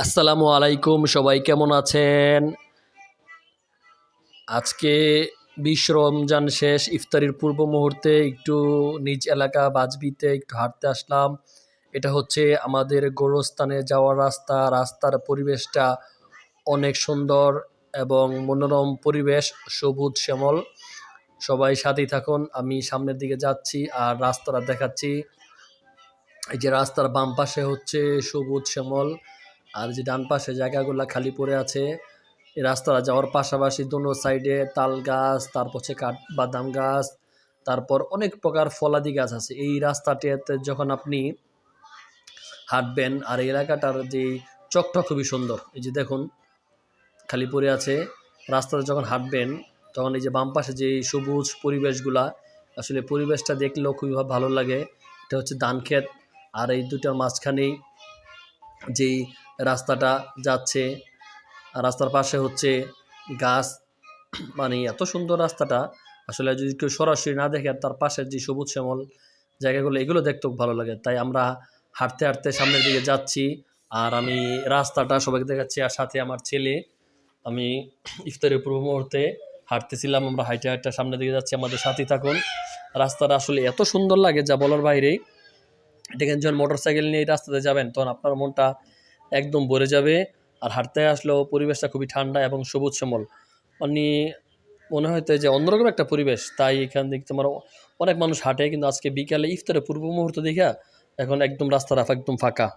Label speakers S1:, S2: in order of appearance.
S1: আসসালামু আলাইকুম, সবাই কেমন আছেন? আজকে বিশ্ব রমজান শেষ, ইফতারির পূর্ব মুহূর্তে একটু নিজ এলাকা বাজবিতে একটু হাঁটতে আসলাম। এটা হচ্ছে আমাদের গোরস্থানে যাওয়ার রাস্তা, রাস্তার পরিবেশটা অনেক সুন্দর এবং মনোরম পরিবেশ, সবুজ শ্যামল। সবাই সাথেই থাকুন, আমি সামনের দিকে যাচ্ছি আর রাস্তাটা দেখাচ্ছি। এই যে রাস্তার বাম পাশে হচ্ছে সবুজ শ্যামল। আর যে ডান পাশে জায়গাগুলো খালি পড়ে আছে, এই রাস্তাটা যাওয়ার পাশাপাশি দোনো সাইডে তাল গাছ, তারপর হচ্ছে কাঠ বাদাম গাছ, তারপর অনেক প্রকার ফলাদি গাছ আছে। এই রাস্তাটিতে যখন আপনি হাঁটবেন আর এলাকাটার যে চকটা খুবই সুন্দর, এই যে দেখুন খালি পড়ে আছে, রাস্তাতে যখন হাঁটবেন তখন এই যে বাম পাশে যে সবুজ পরিবেশগুলা, আসলে পরিবেশটা দেখলেও খুবই ভালো লাগে। এটা হচ্ছে ধান ক্ষেত, আর এই দুটার মাঝখানেই যেই রাস্তাটা যাচ্ছে, রাস্তার পাশে হচ্ছে গাছ মানে এত সুন্দর রাস্তাটা। আসলে যদি কেউ সরাসরি না দেখে তার পাশের যে সবুজ শ্যামল জায়গাগুলো, এগুলো দেখতেও ভালো লাগে। তাই আমরা হাঁটতে হাঁটতে সামনের দিকে যাচ্ছি আর আমি রাস্তাটা সবাইকে দেখাচ্ছি আর সাথে আমার ছেলে। আমি ইফতারের পূর্ব মুহূর্তে হাঁটতেছিলাম, আমরা হাইটে হাইটে সামনের দিকে যাচ্ছি, আমাদের সাথেই থাকুন। রাস্তাটা আসলে এত সুন্দর লাগে যা বলার বাইরে দেখেন যখন মোটর সাইকেল নিয়ে রাস্তাতে যাবেন, তখন আপনার মনটা একদম ভরে যাবে আর হাঁটতে আসলেও পরিবেশটা খুবই ঠান্ডা এবং সবুজ শ্যামল। মানে মনে হয়তো যে অন্যরকম একটা পরিবেশ, তাই এখান থেকে তোমার অনেক মানুষ হাঁটে, কিন্তু আজকে বিকালে ইফতারের পূর্ব মুহূর্ত দেখা এখন একদম রাস্তাটা একদম ফাঁকা।